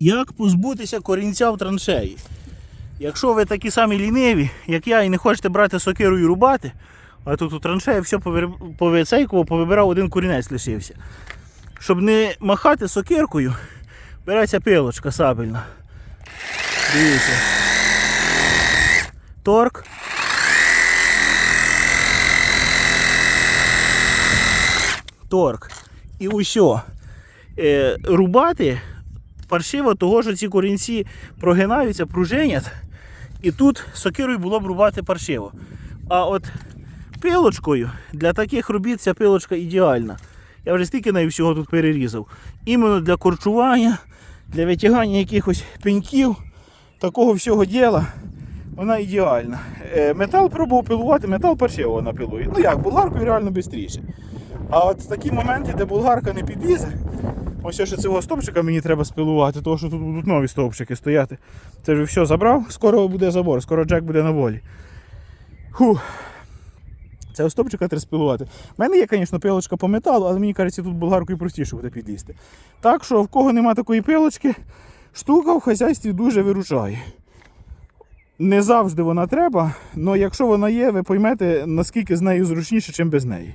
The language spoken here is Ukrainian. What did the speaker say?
Як позбутися корінця в траншеї? Якщо ви такі самі ліниві, як я, і не хочете брати сокиру і рубати, а тут у траншеї все повицейкував, повибирав один корінець лишився. Щоб не махати сокиркою, береться пилочка сабельна. Дивіться. Торк. Торк. І усьо. Е, рубати паршиво того, що ці корінці прогинаються, пружинять. І тут сокирою було б рубати паршиво. А от пилочкою для таких робіт ця пилочка ідеальна. Я вже стільки нею всього тут перерізав. Іменно для корчування, для витягання якихось пеньків, такого всього діла. Вона ідеальна. Е, Метал пробував пилувати, метал паршиво вона пилує. Ну як, булгаркою реально швидше. А от такі моменти, де булгарка не підлізе, ось ще цього стовпчика мені треба спилувати, тому що тут будуть нові стовпчики стояти. Це вже все забрав, скоро буде забор, скоро Джек буде на волі. Фух. Цього стовпчика треба спилувати. У мене є, звісно, пилочка по металу, але мені кажеться, тут болгаркою простіше буде підлізти. Так що, в кого нема такої пилочки, штука в хазяйстві дуже виручає. Не завжди вона треба, але якщо вона є, ви поймете, наскільки з нею зручніше, ніж без неї.